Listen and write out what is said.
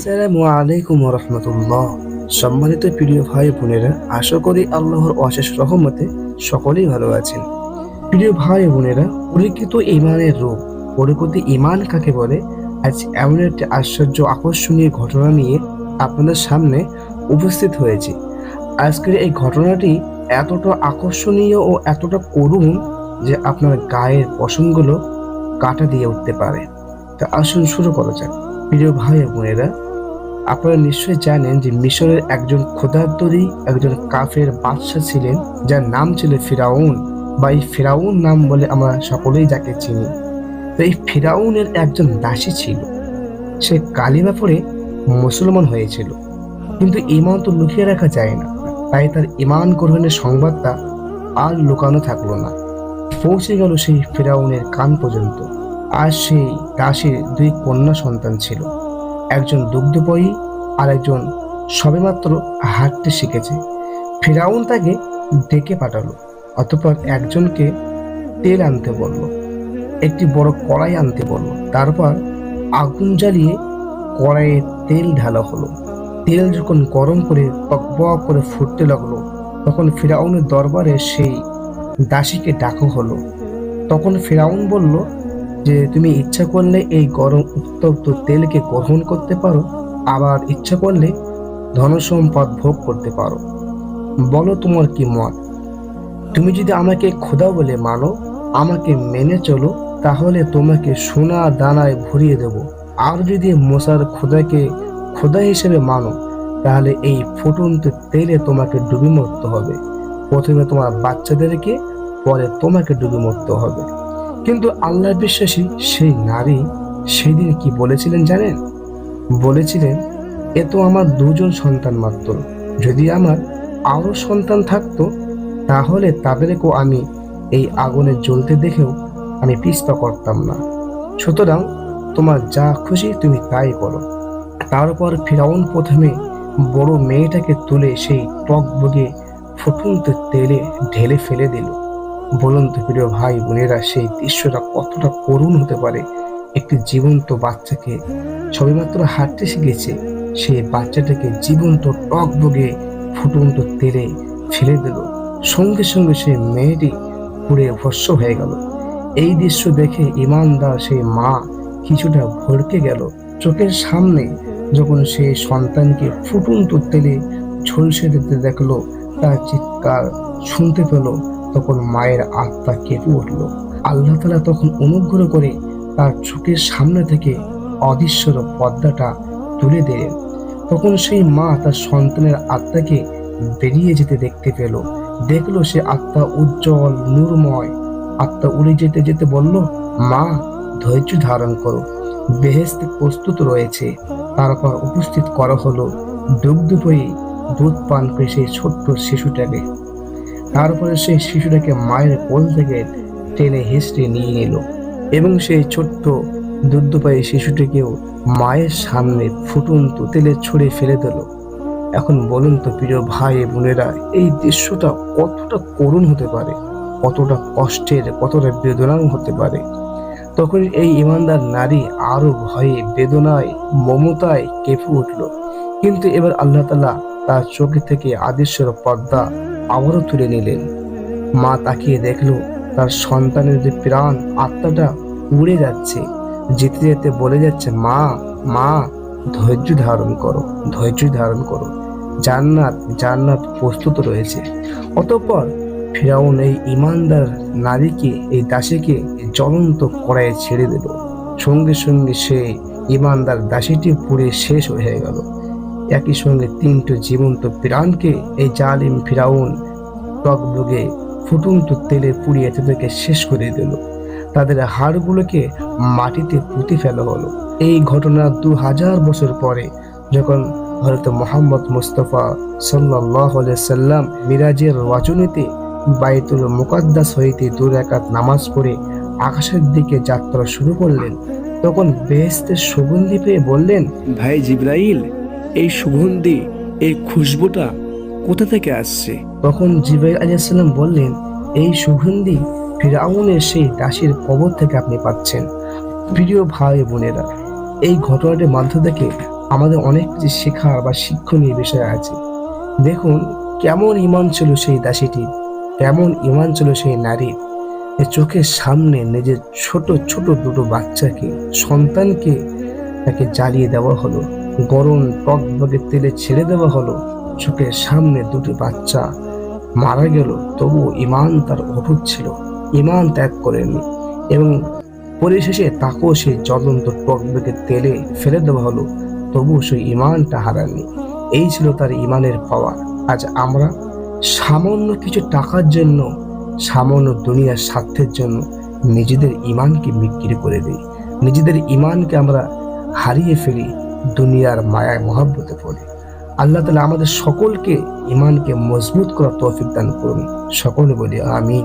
আসসালামু আলাইকুম রহমতুল্লাহ সম্মানিত প্রিয় ভাই বোনেরা, আশা করি আল্লাহর অশেষ রহমতে সকলেই ভালো আছেন। প্রিয় ভাই বোনেরা, পরীক্ষিত ইমানের রূপ পরিকৃত ইমান কাকে বলে, আজ এমন একটি আশ্চর্য আকর্ষণীয় ঘটনা নিয়ে আপনাদের সামনে উপস্থিত হয়েছে। আজকের এই ঘটনাটি এতটা আকর্ষণীয় ও এতটা করুণ যে আপনার গায়ের পশমগুলো কাটা দিয়ে উঠতে পারে। তা আসুন শুরু করা যাক। প্রিয় ভাই বোনেরা আপনারা নিশ্চয়ই জানেন যে মিশরের একজন ক্ষুধার্তরী, একজন কাফের বাদশাহ ছিলেন, যার নাম ছিল ফিরাউন। বা এই ফিরাউন নাম বলে আমরা সকলেই যাকে চিনি। তো এই ফিরাউনের একজন দাসী ছিল। সে কালিমা পড়ে মুসলমান হয়েছিল। কিন্তু ইমান তো লুকিয়ে রাখা যায় না। তাই তার ইমান গ্রহণের সংবাদটা আর লুকানো থাকল না। পৌঁছে গেল সেই ফিরাউনের কান পর্যন্ত। আর সেই দাসীর দুই কন্যা সন্তান ছিল। একজন দুগ্ধপয়ী আর একজন সবেমাত্র হাঁটতে শিখেছে। ফেরাউন তাকে ডেকে পাঠালো, অতঃপর একজনকে তেল আনতে বলল, একটি বড় কড়াই আনতে বলল। তারপর আগুন জ্বালিয়ে কড়াইয়ে তেল ঢালা হলো। তেল যখন গরম করে বক করে ফুটতে লাগল, তখন ফেরাউনের দরবারে সেই দাসীকে ডাকা হলো। তখন ফেরাউন বলল যে তুমি ইচ্ছা করলে এই গরম উত্তপ্ত তেলকে গ্রহণ করতে পারো, আবার ইচ্ছা করলে ধনসম্পদ ভোগ করতে পারো। বলো তোমার কি মত? তুমি যদি আমাকে খোদা বলে মানো, আমাকে মেনে চলো, তাহলে তোমাকে সোনা দানায় ভরিয়ে দেব। আর যদি মশার খোদাকে খোদা হিসেবে মানো, তাহলে এই ফুটন্ত তেলে তোমাকে ডুবি মরতে হবে। প্রথমে তোমার বাচ্চাদেরকে, পরে তোমাকে ডুবি মরতে হবে। কিন্তু আল্লাহ বিশ্বাসী সেই নারী সেই দিন কি বলেছিলেন জানেন? বলেছিলেন, এ তো আমার দুজন সন্তান মাত্র। যদি আমার আরও সন্তান থাকতো, তাহলে তাদেরকেও আমি এই আগুনে জ্বলতে দেখেও আমি পিছপা করতাম না। সুতরাং তোমার যা খুশি তুমি তাই করো। তারপর ফিরাউন প্রথমে বড় মেয়েটাকে তুলে সেই টক বগে ফুটন্ত তেলে ঢেলে ফেলে দিল। বলুন তো প্রিয় ভাই বোনেরা, সেই দৃশ্যটা কতটা করুণ হতে পারে? একটি জীবন্ত বাচ্চাকে সবেমাত্র হাঁটতে শিখেছে সেই বাচ্চাটাকে জীবন্ত টক বগে ফুটন্ত তেলে ফেলে দিল। সঙ্গে সঙ্গে সেই মেয়েটি পুড়ে ভস্য হয়ে গেল। এই দৃশ্য দেখে ইমানদার সেই মা কিছুটা ভড়কে গেল। চোখের সামনে যখন সে সন্তানকে ফুটন্ত তেলে ঝলসে দিতে দেখল, তার চিৎকার শুনতে পেল। তখন মায়ের আত্মা কেঁপে উঠল। আল্লাহ তালা তখন অনুগ্রহ করে তার চোখের সামনে থেকে অদৃশ্যর পর্দাটা তুলে দিলেন। তখন সেই মা তার সন্তানের আত্মাকে বেরিয়ে যেতে দেখতে পেল। দেখল সে আত্মা উজ্জ্বল নূরময় আত্মা উড়ে যেতে যেতে বলল, মা, ধৈর্য ধারণ করো। বেহেস্ত প্রস্তুত রয়েছে। তারপর উপস্থিত করা হলো দুগ্ধপয়ী দুধ পান করে সেই ছোট্ট শিশুটাকে। তারপরে সেই শিশুটাকে মায়ের কোল থেকে টেনে হেসড়ে নিয়ে নিল এবং সেই ছোট্ট দুগ্ধপায়ী শিশুটিকেও মায়ের সামনে ফুটন্ত তেলে ছুঁড়ে ফেলে দিল। এখন বলুন তো প্রিয় ভাই বোনেরা, এই দৃশ্যটা কতটা করুণ হতে পারে, কতটা কষ্টের, কতটা বেদনাও হতে পারে? তখন এই ইমানদার নারী আরও ভয়ে, বেদনায়, মমতায় কেঁপে উঠল। কিন্তু এবার আল্লাহ তালা তার চোখে থেকে আদেশের পর্দা আবারও তুলে নিলেন। মা তাকিয়ে দেখল, তার সন্তানের যে প্রাণ, আত্মাটা উড়ে যাচ্ছে। যেতে যেতে বলে যাচ্ছে, মা মা, ধৈর্য ধারণ করো, ধৈর্য ধারণ করো। জান্নাত জান্নাত প্রস্তুত রয়েছে। অতঃপর ফেরাউন এই ইমানদার নারীকে, এই দাসীকে জ্বলন্ত কড়াইয়ে ছেড়ে দিল। সঙ্গে সঙ্গে সে ইমানদার দাসীটি পুড়ে শেষ হয়ে গেল। একই সঙ্গে তিনটে জীবন্ত প্রাণকে এই জালিম ফিরাউন টকবগে ফুটন্ত তেলে পুড়িয়ে তাদেরকে শেষ করে দিল। তাদের হাড়গুলোকে মাটিতে পুঁতে ফেলা হলো। এই ঘটনা দু হাজার বছর পরে যখন হয়তো মোহাম্মদ মুস্তফা সাল্লাহ সাল্লাম মিরাজের রচনীতে বাইতুল মুকাদ্দাস হইতে দূর একাত নামাজ পড়ে আকাশের দিকে যাত্রা শুরু করলেন, তখন বেহেস্তের সুগন্ধি পেয়ে বললেন, ভাই জিব্রাইল এই সুগন্ধি, এই খুশবুটা কোথা থেকে আসছে? তখন জিবাইল আলাইসাল্লাম বললেন, এই সুগন্ধি ফিরাউনের সেই দাসীর কবর থেকে আপনি পাচ্ছেন। প্রিয় ভাই বোনেরা, এই ঘটনাটির মাধ্য থেকে আমাদের অনেক কিছু শেখার বা শিক্ষণীয় বিষয় আছে। দেখুন, কেমন ইমান ছিল সেই দাসীটি কেমন ইমান ছিল সেই নারীর। চোখের সামনে নিজের ছোট ছোট দুটো বাচ্চাকে, সন্তানকে তাকে জ্বালিয়ে দেওয়া হলো। গরম টক বগে তেলে ছেড়ে দেওয়া হলো। চোখের সামনে দুটি বাচ্চা। মারা গেল তবু ইমান তার অটুট ছিল। ইমান ত্যাগ করেনি এবং পরিশেষে তাকেও সেই জ্বলন্ত টক বেগে তেলে ফেলে দেওয়া হলো। তবু সেই ইমানটা হারাননি এই ছিল তার ইমানের পাওয়া। আজ আমরা সামান্য কিছু টাকার জন্য, সামান্য দুনিয়ার স্বার্থের জন্য নিজেদের ইমানকে বিক্রি করে দিই। নিজেদের ইমানকে আমরা হারিয়ে ফেলি। দুনিয়ার মায়ায়, মহাব্বতে পড়ে। আল্লাহ তালা আমাদের সকলকে ইমানকে মজবুত করার তৌফিক দান করুন। সকলে বলি আমি